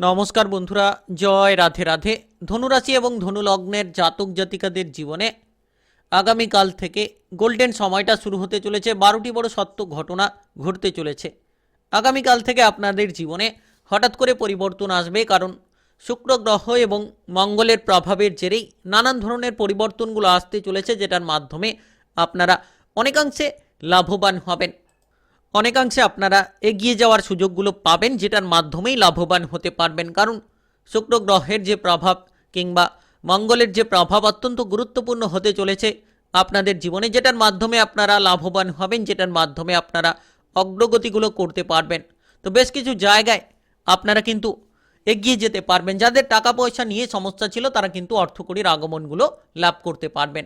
নমস্কার বন্ধুরা, জয় রাধে রাধে। ধনুরাশি এবং ধনুলগ্নের জাতক জাতিকাদের জীবনে আগামীকাল থেকে গোল্ডেন সময়টা শুরু হতে চলেছে, বারোটি বড় সত্য ঘটনা ঘটতে চলেছে। আগামীকাল থেকে আপনাদের জীবনে হঠাৎ করে পরিবর্তন আসবে, কারণ শুক্র গ্রহ এবং মঙ্গলের প্রভাবের জেরেই নানান ধরনের পরিবর্তনগুলো আসতে চলেছে, যেটার মাধ্যমে আপনারা অনেকাংশে লাভবান হবেন। অনেকাংশে আপনারা এগিয়ে যাওয়ার সুযোগগুলো পাবেন, যেটার মাধ্যমেই লাভবান হতে পারবেন। কারণ শুক্র গ্রহের যে প্রভাব কিংবা মঙ্গলের যে প্রভাব অত্যন্ত গুরুত্বপূর্ণ হতে চলেছে আপনাদের জীবনে, যেটার মাধ্যমে আপনারা লাভবান হবেন, যেটার মাধ্যমে আপনারা অগ্রগতিগুলো করতে পারবেন। তো বেশ কিছু জায়গায় আপনারা কিন্তু এগিয়ে যেতে পারবেন। যাদের টাকা পয়সা নিয়ে সমস্যা ছিল, তারা কিন্তু অর্থকরীর আগমনগুলো লাভ করতে পারবেন।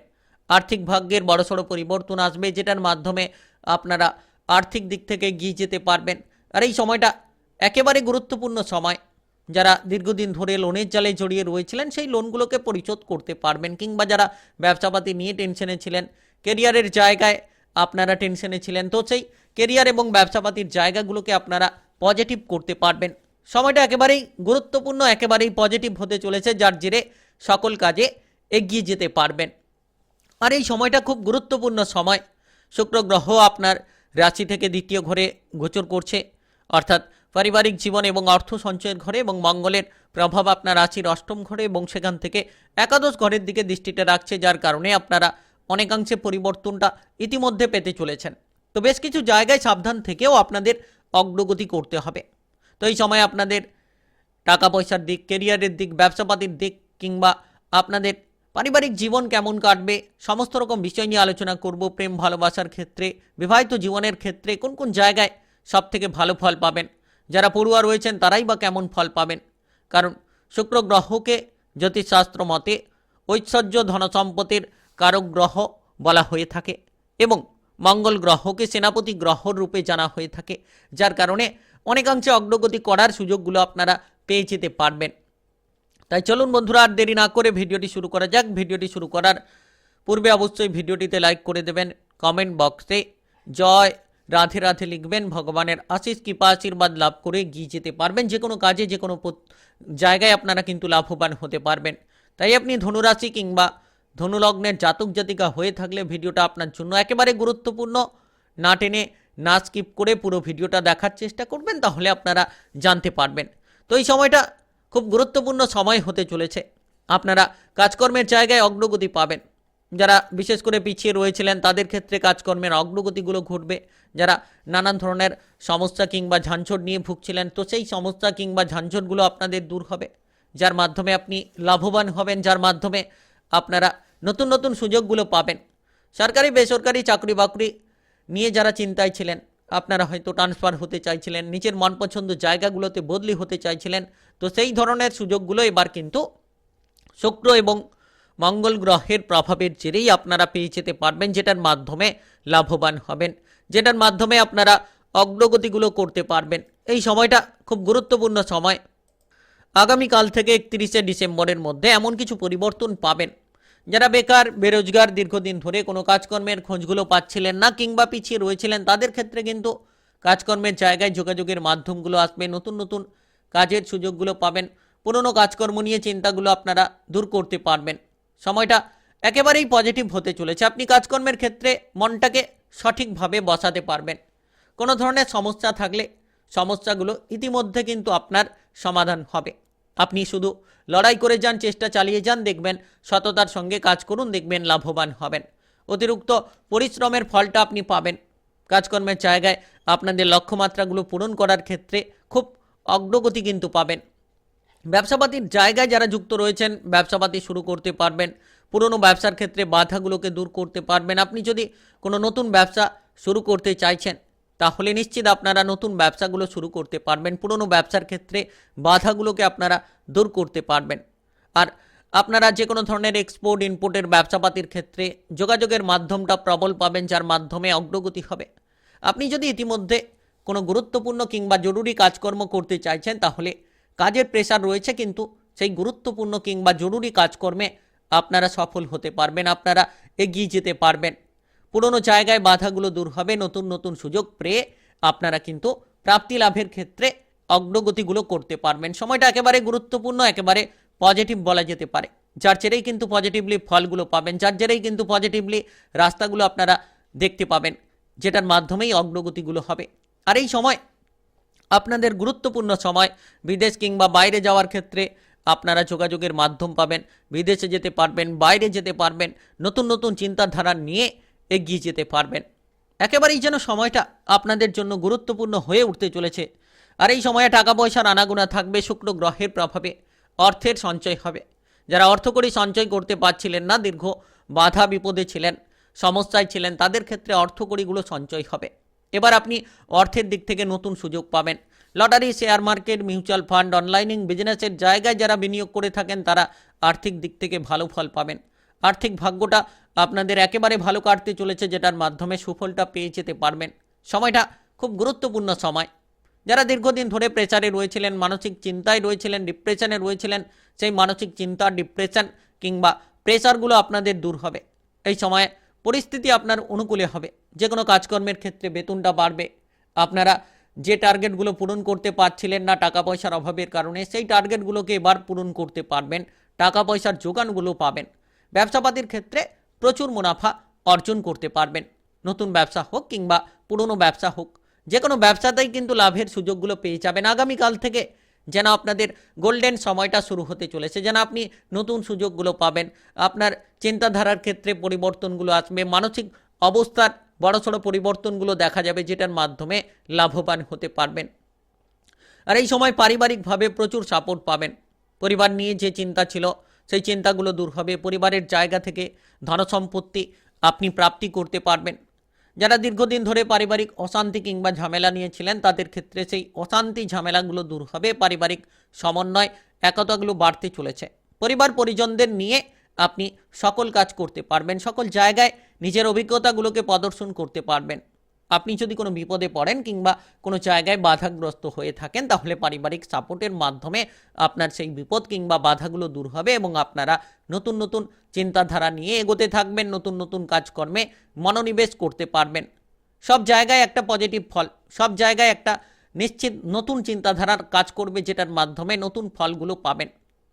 আর্থিক ভাগ্যের বড়সড় পরিবর্তন আসবে, যেটার মাধ্যমে আপনারা আর্থিক দিক থেকে এগিয়ে যেতে পারবেন। আর এই সময়টা একেবারে গুরুত্বপূর্ণ সময়। যারা দীর্ঘদিন ধরে লোনের জালে জড়িয়ে রয়েছিলেন, সেই লোনগুলোকে পরিশোধ করতে পারবেন কিংবা যারা ব্যবসাপাতি নিয়ে টেনশনে ছিলেন কেরিয়ারের জায়গায় আপনারা টেনশনে ছিলেন, তো সেই কেরিয়ার এবং ব্যবসাপাতির জায়গাগুলোকে আপনারা পজিটিভ করতে পারবেন। সময়টা একেবারেই গুরুত্বপূর্ণ, একেবারেই পজিটিভ হতে চলেছে, যার জেরে সকল কাজে এগিয়ে যেতে পারবেন। আর এই সময়টা খুব গুরুত্বপূর্ণ সময়। শুক্র গ্রহ আপনার রাশি থেকে দ্বিতীয় ঘরে গোচর করছে। অর্থাৎ পারিবারিক জীবন এবং অর্থ সঞ্চয়ের ঘরে এবং মঙ্গলের প্রভাব আপনার রাশির অষ্টম ঘরে এবং সেখান থেকে একাদশ ঘরের দিকে দৃষ্টিটা রাখছে, যার কারণে আপনারা অনেকাংশে পরিবর্তনটা ইতিমধ্যে পেতে চলেছেন। তো বেশ কিছু জায়গায় সাবধান থেকেও আপনাদের অগ্রগতি করতে হবে। তো এই সময় আপনাদের টাকা পয়সার দিক কেরিয়ারের দিক, ব্যবসাপাতির দিক কিংবা আপনাদের পারিবারিক জীবন কেমন কাটবে? সমস্ত রকম বিষয় নিয়ে আলোচনা করব প্রেম, ভালোবাসার ক্ষেত্রে। বিবাহিত জীবনের ক্ষেত্রে কোন কোন জায়গায় সব থেকে ভালো ফল পাবেন? যারা পড়ুয়া রয়েছেন, তারাই বা কেমন ফল পাবেন? কারণ শুক্র গ্রহকে জ্যোতিষশাস্ত্র মতে ঐশ্বর্য ধনসম্পদের কারক গ্রহ বলা হয়ে থাকে এবং মঙ্গল গ্রহকে সেনাপতি গ্রহ রূপে জানা হয়ে থাকে, যার কারণে অনেকাংশে অগ্রগতি করার সুযোগগুলো আপনারা পেয়ে যেতে পারবেন। তাই চলুন বন্ধুরা, আর দেরি না করে ভিডিওটি শুরু করা যাক। ভিডিওটি শুরু করার পূর্বে অবশ্যই ভিডিওটিতে লাইক করে দেবেন। কমেন্ট বক্সে জয় রাধে রাধে লিখবেন। ভগবানের আশিস কৃপা, আশীর্বাদ লাভ করে গিয়ে যেতে পারবেন। যে কোনো কাজে, যে কোনো জায়গায় আপনারা কিন্তু লাভবান হতে পারবেন। তাই আপনি ধনুরাশি কিংবা ধনুলগ্নের জাতক জাতিকা হয়ে থাকলে ভিডিওটা আপনার জন্য একেবারে গুরুত্বপূর্ণ। না টেনে, না স্কিপ করে পুরো ভিডিওটা দেখার চেষ্টা করবেন, তাহলে আপনারা জানতে পারবেন। তো এই সময়টা খুব গুরুত্বপূর্ণ সময় হতে চলেছে। আপনারা কাজকর্মের জায়গায় অগ্রগতি পাবেন। যারা বিশেষ করে পিছিয়ে রয়েছিলেন, তাদের ক্ষেত্রে কাজকর্মের অগ্রগতিগুলো ঘটবে। যারা নানান ধরনের সমস্যা কিংবা ঝাঞ্ঝট নিয়ে ভুগছিলেন, তো সেই সমস্যা কিংবা ঝাঞ্ঝটগুলো আপনাদের দূর হবে। যার মাধ্যমে আপনি লাভবান হবেন, যার মাধ্যমে আপনারা নতুন নতুন সুযোগগুলো পাবেন। সরকারি, বেসরকারি চাকরি বাকরি নিয়ে যারা চিন্তায় ছিলেন, আপনারা হয়তো ট্রান্সফার হতে চাইছিলেন, নিজের মন পছন্দ জায়গাগুলোতে বদলি হতে চাইছিলেন তো সেই ধরনের সুযোগগুলো এবার কিন্তু শুক্র এবং মঙ্গল গ্রহের প্রভাবের জেরেই আপনারা পেয়ে যেতে পারবেন, যেটার মাধ্যমে লাভবান হবেন, যেটার মাধ্যমে আপনারা অগ্রগতিগুলো করতে পারবেন। এই সময়টা খুব গুরুত্বপূর্ণ সময়। আগামীকাল থেকে একত্রিশে ডিসেম্বরের মধ্যে এমন কিছু পরিবর্তন পাবেন। যারা বেকার, বেরোজগার, দীর্ঘদিন ধরে কোনো কাজকর্মের খোঁজগুলো পাচ্ছিলেন না কিংবা পিছিয়ে রয়েছিলেন, তাদের ক্ষেত্রে কিন্তু কাজকর্মের জায়গায় যোগাযোগের মাধ্যমগুলো আসবে, নতুন নতুন কাজের সুযোগগুলো পাবেন, পুরনো কাজকর্ম নিয়ে চিন্তাগুলো আপনারা দূর করতে পারবেন। সময়টা একেবারেই পজিটিভ হতে চলেছে। আপনি কাজকর্মের ক্ষেত্রে মনটাকে সঠিকভাবে বসাতে পারবেন। কোনো ধরনের সমস্যা থাকলে সমস্যাগুলো ইতিমধ্যে কিন্তু আপনার সমাধান হবে। আপনি শুধু লড়াই করে যান, চেষ্টা চালিয়ে যান, দেখবেন সততার সঙ্গে কাজ করুন, দেখবেন লাভবান হবেন। অতিরিক্ত পরিশ্রমের ফলটা আপনি পাবেন। কাজকর্মের জায়গায় আপনাদের লক্ষ্যমাত্রাগুলো পূরণ করার ক্ষেত্রে খুব অগ্রগতি কিন্তু পাবেন। ব্যবসাপাতির জায়গায় যারা যুক্ত রয়েছেন, ব্যবসাপাতি শুরু করতে পারবেন। পুরনো ব্যবসার ক্ষেত্রে বাধাগুলোকে দূর করতে পারবেন। আপনি যদি কোনো নতুন ব্যবসা শুরু করতে চাইছেন, তাহলে নিশ্চিত আপনারা নতুন ব্যবসাগুলো শুরু করতে পারবেন। পুরনো ব্যবসার ক্ষেত্রে বাধাগুলোকে আপনারা দূর করতে পারবেন। আর আপনারা যে কোনো ধরনের এক্সপোর্ট ইম্পোর্টের ব্যবসাপাতির ক্ষেত্রে যোগাযোগের মাধ্যমটা প্রবল পাবেন, যার মাধ্যমে অগ্রগতি হবে। আপনি যদি ইতিমধ্যে কোনো গুরুত্বপূর্ণ কিংবা জরুরি কাজকর্ম করতে চাইছেন, তাহলে কাজের প্রেশার রয়েছে, কিন্তু সেই গুরুত্বপূর্ণ কিংবা জরুরি কাজকর্মে আপনারা সফল হতে পারবেন, আপনারা এগিয়ে যেতে পারবেন। পুরনো জায়গায় বাধাগুলো দূর হবে, নতুন নতুন সুযোগ পেয়ে আপনারা কিন্তু প্রাপ্তি লাভের ক্ষেত্রে অগ্রগতিগুলো করতে পারবেন। সময়টা একেবারে গুরুত্বপূর্ণ, একেবারে পজিটিভ বলা যেতে পারে। যার জেরেই কিন্তু পজিটিভলি ফলগুলো পাবেন, যার জেরেই কিন্তু পজিটিভলি রাস্তাগুলো আপনারা দেখতে পাবেন, যেটার মাধ্যমেই অগ্রগতিগুলো হবে। আর এই সময় আপনাদের গুরুত্বপূর্ণ সময় বিদেশ কিংবা বাইরে যাওয়ার ক্ষেত্রে আপনারা যোগাযোগের মাধ্যম পাবেন, বিদেশে যেতে পারবেন, বাইরে যেতে পারবেন, নতুন নতুন চিন্তাধারা নিয়ে এগিয়ে যেতে পারবেন। একেবারেই যেন সময়টা আপনাদের জন্য গুরুত্বপূর্ণ হয়ে উঠতে চলেছে। আর এই সময়ে টাকা পয়সার আনাগোনা থাকবে, শুক্র গ্রহের প্রভাবে অর্থের সঞ্চয় হবে। যারা অর্থকরী সঞ্চয় করতে পারছিলেন না, দীর্ঘ বাধা বিপদে ছিলেন, সমস্যায় ছিলেন, তাদের ক্ষেত্রে অর্থকরীগুলো সঞ্চয় হবে। এবার আপনি অর্থের দিক থেকে নতুন সুযোগ পাবেন। Lottery, share market, mutual fund, অনলাইনিং বিজনেসের জায়গায় যারা বিনিয়োগ করে থাকেন, তারা আর্থিক দিক থেকে ভালো ফল পাবেন। আর্থিক ভাগ্যটা আপনাদের একেবারে ভালো কাটতে চলেছে, যেটার মাধ্যমে সুফলটা পেয়ে যেতে পারবেন। সময়টা খুব গুরুত্বপূর্ণ সময়। যারা দীর্ঘদিন ধরে প্রেসারে রয়েছিলেন, মানসিক চিন্তায় রয়েছিলেন, ডিপ্রেশনে রয়েছিলেন, সেই মানসিক চিন্তা, ডিপ্রেশন কিংবা প্রেসারগুলো আপনাদের দূর হবে। এই সময়ে পরিস্থিতি আপনার অনুকূলে হবে। যে কোনো কাজকর্মের ক্ষেত্রে বেতনটা বাড়বে। আপনারা যে টার্গেটগুলো পূরণ করতে পারছিলেন না টাকা পয়সার অভাবের কারণে, সেই টার্গেটগুলোকে এবার পূরণ করতে পারবেন। টাকা পয়সার যোগানগুলো পাবেন। ব্যবসাপাতির ক্ষেত্রে প্রচুর মুনাফা অর্জন করতে পারবেন। নতুন ব্যবসা হোক কিংবা পুরনো ব্যবসা হোক যে কোনো ব্যবসাতেই কিন্তু লাভের সুযোগগুলো পেয়ে যাবেন। আগামীকাল থেকে যেন আপনাদের গোল্ডেন সময়টা শুরু হতে চলেছে, যেন আপনি নতুন সুযোগগুলো পাবেন। আপনার চিন্তাধারার ক্ষেত্রে পরিবর্তনগুলো আসবে, মানসিক অবস্থার বড়সড় পরিবর্তনগুলো দেখা যাবে, যেটার মাধ্যমে লাভবান হতে পারবেন। আর এই সময় পারিবারিকভাবে প্রচুর সাপোর্ট পাবেন। পরিবার নিয়ে যে চিন্তা ছিল, সেই চিন্তাগুলো দূর হবে। পরিবারের জায়গা থেকে ধনসম্পত্তি আপনি প্রাপ্তি করতে পারবেন। যারা দীর্ঘদিন ধরে পারিবারিক অশান্তি কিংবা ঝামেলা নিয়েছিলেন, তাদের ক্ষেত্রে সেই অশান্তি ঝামেলাগুলো দূর হবে। পারিবারিক সমন্বয় একতাগুলো বাড়তে চলেছে। পরিবার পরিজনদের নিয়ে আপনি সকল কাজ করতে পারবেন, সকল জায়গায় নিজের অভিজ্ঞতাগুলোকে প্রদর্শন করতে পারবেন। আপনি যদি কোনো বিপদে পড়েন কিংবা কোনো জায়গায় বাধাগ্রস্ত হয়ে থাকেন, তাহলে পারিবারিক সাপোর্টের মাধ্যমে আপনার সেই বিপদ কিংবা বাধাগুলো দূর হবে এবং আপনারা নতুন নতুন চিন্তাধারা নিয়ে এগোতে থাকবেন, নতুন নতুন কাজকর্মে মনোনিবেশ করতে পারবেন। সব জায়গায় একটা পজিটিভ ফল, সব জায়গায় একটা নিশ্চিত নতুন চিন্তাধারার কাজ করবে যেটার মাধ্যমে নতুন ফলগুলো পাবেন।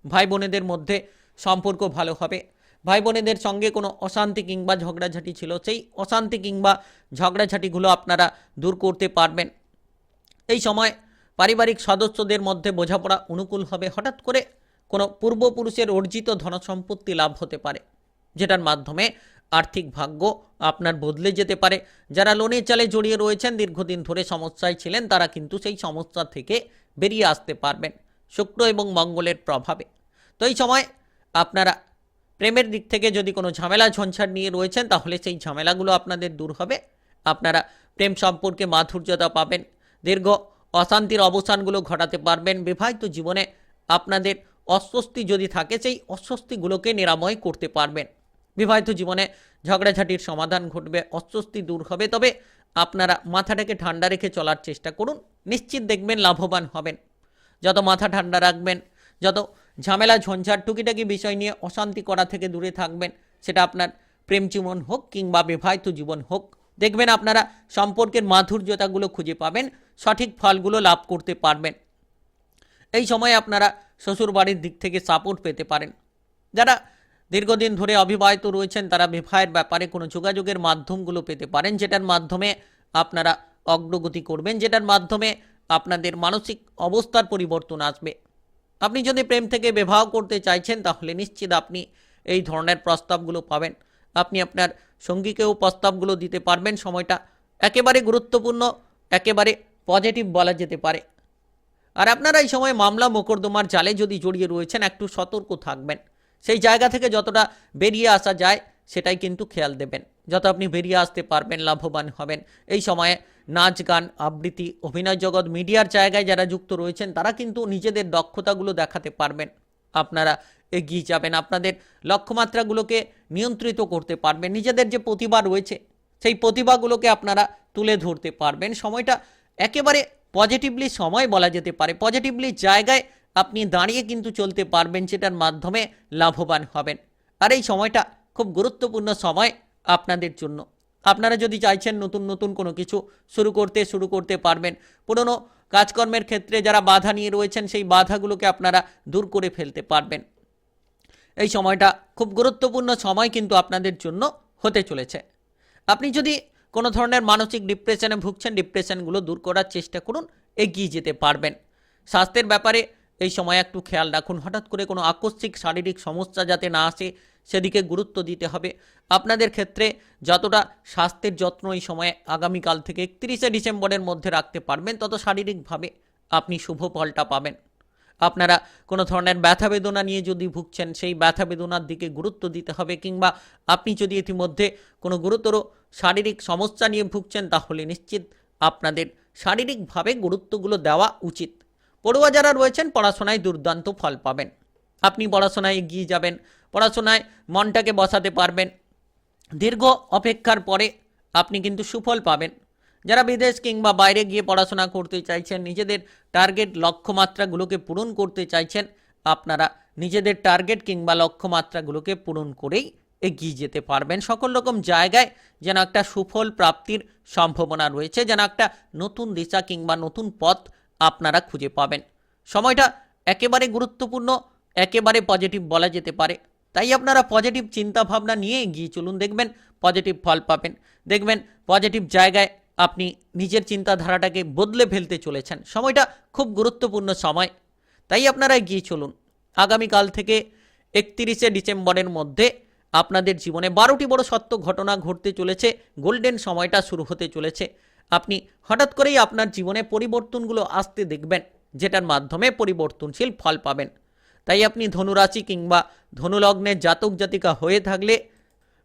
ভাই বোনেদের মধ্যে সম্পর্ক ভালো হবে। ভাই বোনেদের সঙ্গে কোনো অশান্তি কিংবা ঝগড়াঝাটি ছিল, সেই অশান্তি কিংবা ঝগড়াঝাটিগুলো আপনারা দূর করতে পারবেন। এই সময় পারিবারিক সদস্যদের মধ্যে বোঝাপড়া অনুকূল হবে। হঠাৎ করে কোনো পূর্বপুরুষের অর্জিত ধনসম্পত্তি লাভ হতে পারে, যেটার মাধ্যমে আর্থিক ভাগ্য আপনার বদলে যেতে পারে। যারা লোনের চালে জড়িয়ে রয়েছেন, দীর্ঘদিন ধরে সমস্যায় ছিলেন, তারা কিন্তু সেই সমস্যা থেকে বেরিয়ে আসতে পারবেন শুক্র এবং মঙ্গলের প্রভাবে। তো এই সময় আপনারা প্রেমের দিক থেকে যদি কোনো ঝামেলা, ঝঞ্ঝাট নিয়ে রয়েছেন, তাহলে সেই ঝামেলাগুলো আপনাদের দূর হবে। আপনারা প্রেম সম্পর্কে মাধুর্যতা পাবেন, দীর্ঘ অশান্তির অবসানগুলো ঘটাতে পারবেন। বিবাহিত জীবনে আপনাদের অস্বস্তি যদি থাকে, সেই অস্বস্তিগুলোকে নিরাময় করতে পারবেন। বিবাহিত জীবনে ঝগড়াঝাটির সমাধান ঘটবে, অস্বস্তি দূর হবে। তবে আপনারা মাথাটাকে ঠান্ডা রেখে চলার চেষ্টা করুন। নিশ্চিত দেখবেন লাভবান হবেন। যত মাথা ঠান্ডা রাখবেন, যত ঝামেলা ঝঞ্ঝাট টুকিটাকি বিষয় নিয়ে অশান্তি করা থেকে দূরে থাকবেন। সেটা আপনার প্রেম জীবন হোক কিংবা বিবাহিত জীবন হোক। দেখবেন আপনারা সম্পর্কের মাধুর্যতাগুলো খুঁজে পাবেন, সঠিক ফলগুলো লাভ করতে পারবেন। এই সময় আপনারা শ্বশুরবাড়ির দিক থেকে সাপোর্ট পেতে পারেন। যারা দীর্ঘদিন ধরে অবিবাহিত রয়েছেন, তারা বিবাহের ব্যাপারে কোনো যোগাযোগের মাধ্যমগুলো পেতে পারেন, যেটার মাধ্যমে আপনারা অগ্রগতি করবেন, যেটার মাধ্যমে আপনাদের মানসিক অবস্থার পরিবর্তন আসবে। আপনি যদি প্রেম থেকে বিবাহ করতে চাইছেন, তাহলে নিশ্চিত আপনি এই ধরনের প্রস্তাবগুলো পাবেন। আপনি আপনার সঙ্গীকেও প্রস্তাবগুলো দিতে পারবেন। সময়টা একেবারে গুরুত্বপূর্ণ, একেবারে পজিটিভ বলা যেতে পারে। আর আপনারা এই সময় মামলা মোকদ্দমার জালে যদি জড়িয়ে রয়েছেন, একটু সতর্ক থাকবেন। সেই জায়গা থেকে যতটা বেরিয়ে আসা যায় সেটাই কিন্তু খেয়াল দেবেন। যত আপনি বেরিয়ে আসতে পারবেন, লাভবান হবেন। এই সময়ে নাচ, গান, আবৃত্তি, অভিনয় জগৎ, মিডিয়ার জায়গায় যারা যুক্ত রয়েছেন, তারা কিন্তু নিজেদের দক্ষতাগুলো দেখাতে পারবেন। আপনারা এগিয়ে যাবেন, আপনাদের লক্ষ্যমাত্রাগুলোকে নিয়ন্ত্রিত করতে পারবেন। নিজেদের যে প্রতিভা রয়েছে, সেই প্রতিভাগুলোকে আপনারা তুলে ধরতে পারবেন। সময়টা একেবারে পজিটিভলি সময় বলা যেতে পারে। পজিটিভলি জায়গায় আপনি দাঁড়িয়ে কিন্তু চলতে পারবেন সেটার মাধ্যমে লাভবান হবেন। আর এই সময়টা খুব গুরুত্বপূর্ণ সময় আপনাদের জন্য। আপনারা যদি চাইছেন নতুন নতুন কোনো কিছু শুরু করতে শুরু করতে পারবেন। পুরনো কাজকর্মের ক্ষেত্রে যারা বাধা নিয়ে রয়েছেন, সেই বাধাগুলোকে আপনারা দূর করে ফেলতে পারবেন। এই সময়টা খুব গুরুত্বপূর্ণ সময় কিন্তু আপনাদের জন্য হতে চলেছে। আপনি যদি কোনো ধরনের মানসিক ডিপ্রেশনে ভুগছেন ডিপ্রেশনগুলো দূর করার চেষ্টা করুন, এগিয়ে যেতে পারবেন। স্বাস্থ্যের ব্যাপারে এই সময় একটু খেয়াল রাখুন, হঠাৎ করে কোনো আকস্মিক শারীরিক সমস্যা যাতে না আসে সেদিকে গুরুত্ব দিতে হবে। আপনাদের ক্ষেত্রে যতটা স্বাস্থ্যের যত্ন এই সময়ে আগামীকাল থেকে একত্রিশে ডিসেম্বরের মধ্যে রাখতে পারবেন, তত শারীরিকভাবে আপনি শুভ ফলটা পাবেন। আপনারা কোনো ধরনের ব্যথা বেদনা নিয়ে যদি ভুগছেন, সেই ব্যথা বেদনার দিকে গুরুত্ব দিতে হবে কিংবা আপনি যদি ইতিমধ্যে কোনো গুরুতর শারীরিক সমস্যা নিয়ে ভুগছেন, তাহলে নিশ্চিত আপনাদের শারীরিকভাবে গুরুত্বগুলো দেওয়া উচিত। পড়ুয়া যারা রয়েছেন, পড়াশোনায় দুর্দান্ত ফল পাবেন। আপনি পড়াশোনায় এগিয়ে যাবেন, পড়াশোনায় মনটাকে বসাতে পারবেন। দীর্ঘ অপেক্ষার পরে আপনি কিন্তু সুফল পাবেন। যারা বিদেশ কিংবা বাইরে গিয়ে পড়াশোনা করতে চাইছেন, নিজেদের টার্গেট লক্ষ্যমাত্রাগুলোকে পূরণ করতে চাইছেন, আপনারা নিজেদের টার্গেট কিংবা লক্ষ্যমাত্রাগুলোকে পূরণ করেই এগিয়ে যেতে পারবেন। সকল রকম জায়গায় যেন একটা সুফল প্রাপ্তির সম্ভাবনা রয়েছে, যেন একটা নতুন দিশা কিংবা নতুন পথ আপনারা খুঁজে পাবেন। সময়টা একেবারে গুরুত্বপূর্ণ, একেবারে পজিটিভ বলা যেতে পারে। তাই আপনারা পজিটিভ চিন্তা ভাবনা নিয়ে এগিয়ে চলুন, দেখবেন পজিটিভ ফল পাবেন। দেখবেন পজিটিভ জায়গায় আপনি নিজের চিন্তাধারাটাকে বদলে ফেলতে চলেছেন। সময়টা খুব গুরুত্বপূর্ণ সময়। তাই আপনারা এগিয়ে চলুন। আগামীকাল থেকে একত্রিশে ডিসেম্বরের মধ্যে আপনাদের জীবনে বারোটি বড় সত্য ঘটনা ঘটতে চলেছে। গোল্ডেন সময়টা শুরু হতে চলেছে। আপনি হঠাৎ করেই আপনার জীবনে পরিবর্তনগুলো আসতে দেখবেন, যেটার মাধ্যমে পরিবর্তনশীল ফল পাবেন। তাই আপনি ধনুরাশি কিংবা ধনুলগ্নের জাতক জাতিকা হয়ে থাকলে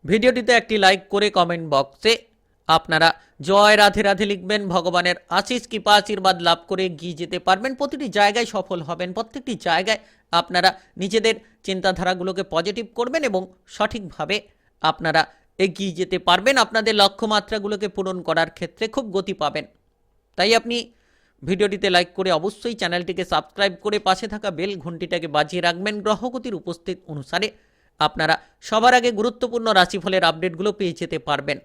ভিডিওটিতে একটি লাইক করে কমেন্ট বক্সে আপনারা জয় রাধে রাধে লিখবেন, ভগবানের আশিস কৃপা, আশীর্বাদ লাভ করে গিয়ে যেতে পারবেন। প্রতিটি জায়গায় সফল হবেন, প্রত্যেকটি জায়গায় আপনারা নিজেদের চিন্তাধারাগুলোকে পজিটিভ করবেন এবং সঠিকভাবে আপনারা এগিয়ে যেতে পারবেন। আপনাদের লক্ষ্যমাত্রাগুলোকে পূরণ করার ক্ষেত্রে খুব গতি পাবেন। তাই আপনি ভিডিওটিতে লাইক করে অবশ্যই চ্যানেলটিকে সাবস্ক্রাইব করে পাশে থাকা বেল ঘন্টিটাকে বাজিয়ে রাখবেন। গ্রহগতির উপস্থিত অনুসারে আপনারা সবার আগে গুরুত্বপূর্ণ রাশিফলের আপডেটগুলো পেয়ে যেতে পারবেন।